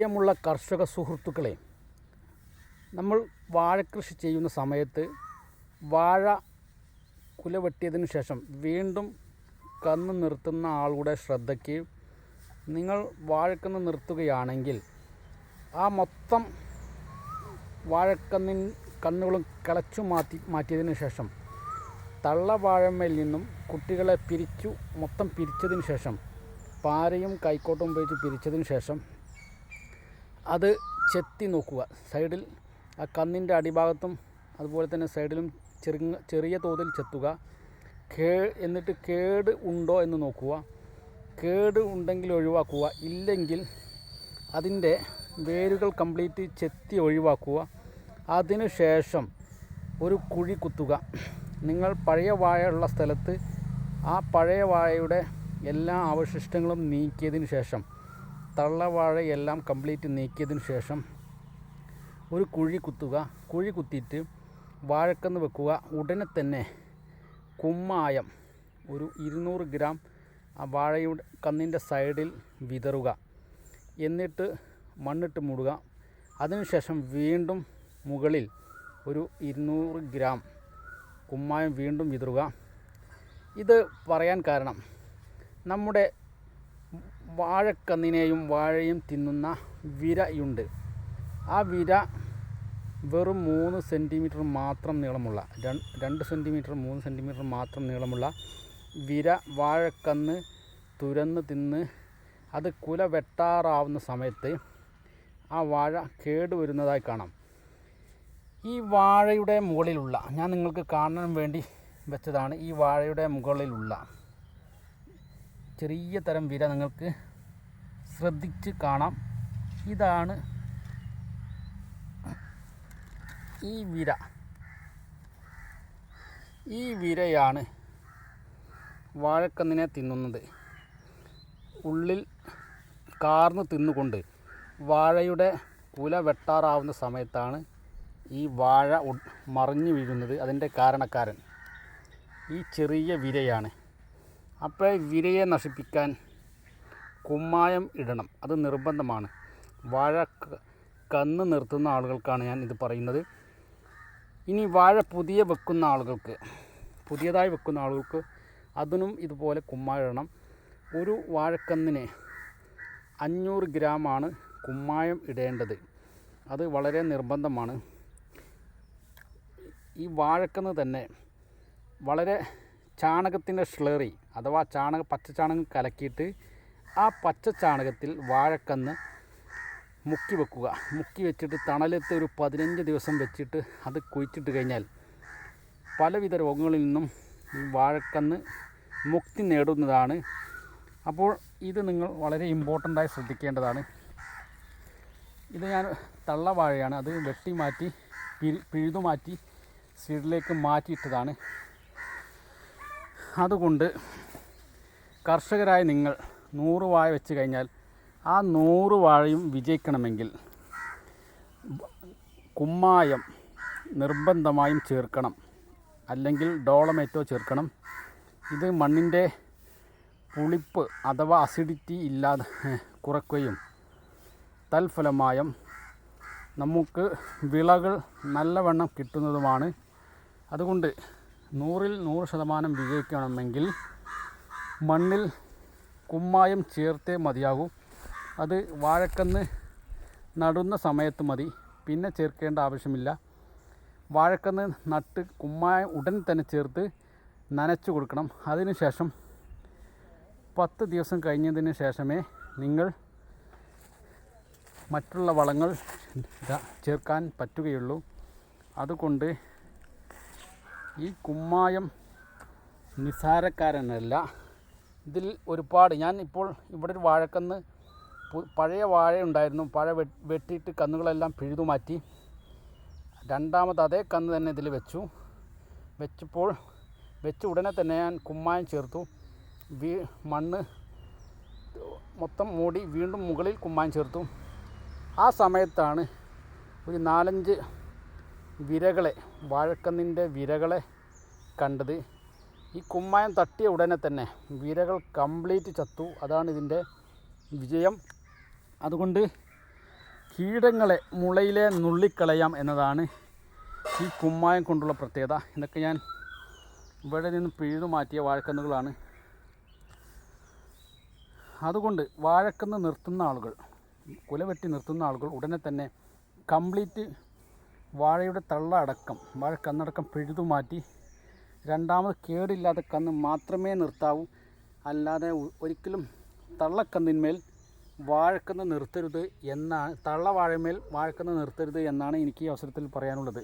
പ്രിയമുള്ള കർഷക സുഹൃത്തുക്കളെ നമ്മൾ വാഴക്കൃഷി ചെയ്യുന്ന സമയത്ത് വാഴ കുല വെട്ടിയതിനു ശേഷം വീണ്ടും കന്ന് നിർത്തുന്ന ആളുടെ ശ്രദ്ധയ്ക്ക് നിങ്ങൾ വാഴക്കന്ന് നിർത്തുകയാണെങ്കിൽ ആ മൊത്തം വാഴക്കന്നിൻ കന്നുകളും കിളച്ചു മാറ്റി മാറ്റിയതിനു ശേഷം തള്ളവാഴമ്മയിൽ നിന്നും കുട്ടികളെ പിരിച്ചു മൊത്തം പിരിച്ചതിന് ശേഷം പാരയും കൈക്കോട്ടും ഉപയോഗിച്ച് പിരിച്ചതിന് ശേഷം അത് ചെത്തി നോക്കുക. സൈഡിൽ ആ കന്നിന്റെ അടിഭാഗത്തും അതുപോലെ തന്നെ സൈഡിലും ചെറിയ ചെറിയ തോതിൽ ചെത്തുക. കേ എന്നിട്ട് കേട് ഉണ്ടോ എന്ന് നോക്കുക. കേട് ഉണ്ടെങ്കിൽ ഒഴിവാക്കുക. ഇല്ലെങ്കിൽ അതിന്റെ വേരുകൾ കംപ്ലീറ്റ് ചെത്തി ഒഴിവാക്കുക. അതിനു ശേഷം ഒരു കുഴി കുത്തുക. നിങ്ങൾ പഴയ വാഴയുള്ള സ്ഥലത്ത് ആ പഴയ വാഴയുടെ എല്ലാ അവശിഷ്ടങ്ങളും നീക്കിയതിന് ശേഷം തള്ളവാഴ എല്ലാം കംപ്ലീറ്റ് നീക്കിയതിന് ശേഷം ഒരു കുഴി കുത്തുക. കുഴി കുത്തിയിട്ട് വാഴക്കന്ന് വെക്കുക. ഉടനെ തന്നെ കുമ്മായം ഒരു ഇരുന്നൂറ് ഗ്രാം ആ വാഴയുടെ കന്നിന്റെ സൈഡിൽ വിതറുക. എന്നിട്ട് മണ്ണിട്ട് മൂടുക. അതിനുശേഷം വീണ്ടും മുകളിൽ ഒരു ഇരുന്നൂറ് ഗ്രാം കുമ്മായം വീണ്ടും വിതറുക. ഇത് പറയാൻ കാരണം നമ്മുടെ വാഴക്കന്നിനെയും വാഴയും തിന്നുന്ന വിരയുണ്ട്. ആ വിര വെറും മൂന്ന് സെന്റിമീറ്റർ മാത്രം നീളമുള്ള രണ്ട് സെന്റിമീറ്റർ മൂന്ന് സെന്റിമീറ്റർ മാത്രം നീളമുള്ള വിര വാഴക്കന്ന് തുരന്ന് തിന്ന് അത് കുല വെട്ടാറാവുന്ന സമയത്ത് ആ വാഴ കേടുവരുന്നതായി കാണാം. ഈ വാഴയുടെ മുകളിലുള്ള ഞാൻ നിങ്ങൾക്ക് കാണാൻ വേണ്ടി വെച്ചതാണ് ഈ വാഴയുടെ മുകളിലുള്ള ചെറിയ തരം വിര നിങ്ങൾക്ക് ശ്രദ്ധിച്ച് കാണാം. ഇതാണ് ഈ വിര. ഈ വിരയാണ് വാഴക്കന്നിനെ തിന്നുന്നത്. ഉള്ളിൽ കാർന്ന് തിന്നുകൊണ്ട് വാഴയുടെ കുല വെട്ടാറാവുന്ന സമയത്താണ് ഈ വാഴ മറിഞ്ഞു വീഴുന്നത്. അതിന്റെ കാരണക്കാരൻ ഈ ചെറിയ വിരയാണ്. അപ്പോൾ വിരയെ നശിപ്പിക്കാൻ കുമ്മായം ഇടണം. അത് നിർബന്ധമാണ്. വാഴ കന്ന് നിർത്തുന്ന ആളുകൾക്കാണ് ഞാൻ ഇത് പറയുന്നത്. ഇനി വാഴ പുതിയ വെക്കുന്ന ആളുകൾക്ക് പുതിയതായി വെക്കുന്ന ആളുകൾക്ക് അതിനും ഇതുപോലെ കുമ്മായം ഇടണം. ഒരു വാഴക്കന്നിന് അഞ്ഞൂറ് ഗ്രാമാണ് കുമ്മായം ഇടേണ്ടത്. അത് വളരെ നിർബന്ധമാണ്. ഈ വാഴക്കന്ന് തന്നെ വളരെ ചാണകത്തിന്റെ ഷ്ലറി അഥവാ ചാണക പച്ച ചാണകം കലക്കിയിട്ട് ആ പച്ച ചാണകത്തിൽ വാഴക്കന്ന് മുക്കി വെക്കുക. മുക്കി വെച്ചിട്ട് തണലത്ത് ഒരു പതിനഞ്ച് ദിവസം വെച്ചിട്ട് അത് കുഴിച്ചിട്ട് കഴിഞ്ഞാൽ പലവിധ രോഗങ്ങളിൽ നിന്നും ഈ വാഴക്കന്ന് മുക്തി നേടുന്നതാണ്. അപ്പോൾ ഇത് നിങ്ങൾ വളരെ ഇമ്പോർട്ടന്റായി ശ്രദ്ധിക്കേണ്ടതാണ്. ഇത് ഞാൻ തള്ള വാഴയാണ് അത് വെട്ടി മാറ്റി പിഴുതു മാറ്റി സീഡിലേക്ക് മാറ്റിയിട്ടതാണ്. അതുകൊണ്ട് കർഷകരായ നിങ്ങൾ നൂറ് വാഴ വെച്ച് കഴിഞ്ഞാൽ ആ നൂറ് വാഴയും വിജയിക്കണമെങ്കിൽ കുമ്മായം നിർബന്ധമായും ചേർക്കണം. അല്ലെങ്കിൽ ഡോളമേറ്റോ ചേർക്കണം. ഇത് മണ്ണിന്റെ പുളിപ്പ് അഥവാ അസിഡിറ്റി ഇല്ലാതെ കുറയ്ക്കുകയും തൽഫലമായും നമുക്ക് വിളകൾ നല്ലവണ്ണം കിട്ടുന്നതുമാണ്. അതുകൊണ്ട് നൂറിൽ നൂറ് ശതമാനം വിജയിക്കണമെങ്കിൽ മണ്ണിൽ കുമ്മായം ചേർത്തേ മതിയാകൂ. അത് വാഴക്കന്ന് നടുന്ന സമയത്ത് മതി. പിന്നെ ചേർക്കേണ്ട ആവശ്യമില്ല. വാഴക്കന്ന് നട്ട് കുമ്മായം ഉടൻ തന്നെ ചേർത്ത് നനച്ചു കൊടുക്കണം. അതിനുശേഷം പത്ത് ദിവസം കഴിഞ്ഞതിന് ശേഷമേ നിങ്ങൾ മറ്റുള്ള വളങ്ങൾ ചേർക്കാൻ പറ്റുകയുള്ളൂ. അതുകൊണ്ട് ഈ കുമ്മായം നിസ്സാരക്കാരനല്ല. ഇതിൽ ഒരുപാട് ഞാൻ ഇപ്പോൾ ഇവിടെ ഒരു വാഴക്കന്ന് പഴയ വാഴ ഉണ്ടായിരുന്നു. പഴ വെട്ടിയിട്ട് കന്നുകളെല്ലാം പിഴുതു മാറ്റി. രണ്ടാമത് അതേ കന്ന് തന്നെ ഇതിൽ വെച്ചു. വെച്ചപ്പോൾ വെച്ച ഉടനെ തന്നെ ഞാൻ കുമ്മായം ചേർത്തു. വീ മണ്ണ് മൊത്തം മൂടി വീണ്ടും മുകളിൽ കുമ്മായം ചേർത്തു. ആ സമയത്താണ് ഒരു നാലഞ്ച് വിരകളെ വാഴക്കന്നിന്റെ വിരകളെ കണ്ടത്. ഈ കുമ്മായം തട്ടിയ ഉടനെ തന്നെ വിരകൾ കംപ്ലീറ്റ് ചത്തു. അതാണ് ഇതിന്റെ വിജയം. അതുകൊണ്ട് കീടങ്ങളെ മുളയിലെ നുള്ളിക്കളയാം എന്നതാണ് ഈ കുമ്മായം കൊണ്ടുള്ള പ്രത്യേകത. ഇതൊക്കെ ഞാൻ ഇവിടെ നിന്ന് പിഴുതു മാറ്റിയ വാഴക്കന്നുകളാണ്. അതുകൊണ്ട് വാഴക്കന്ന് നിർത്തുന്ന ആളുകൾ കുല വെട്ടി നിർത്തുന്ന ആളുകൾ ഉടനെ തന്നെ കംപ്ലീറ്റ് വാഴയുടെ തള്ള അടക്കം വാഴക്കന്നടക്കം പിഴുതു മാറ്റി രണ്ടാമത് കേടില്ലാത്ത കന്ന് മാത്രമേ നിർത്താവൂ. അല്ലാതെ ഒരിക്കലും തള്ളക്കന്നിന്മേൽ വാഴക്കന്ന് നിർത്തരുത് എന്നാണ് തള്ള വാഴമേൽ വാഴക്കന്ന് നിർത്തരുത് എന്നാണ് എനിക്ക് ഈ അവസരത്തിൽ പറയാനുള്ളത്.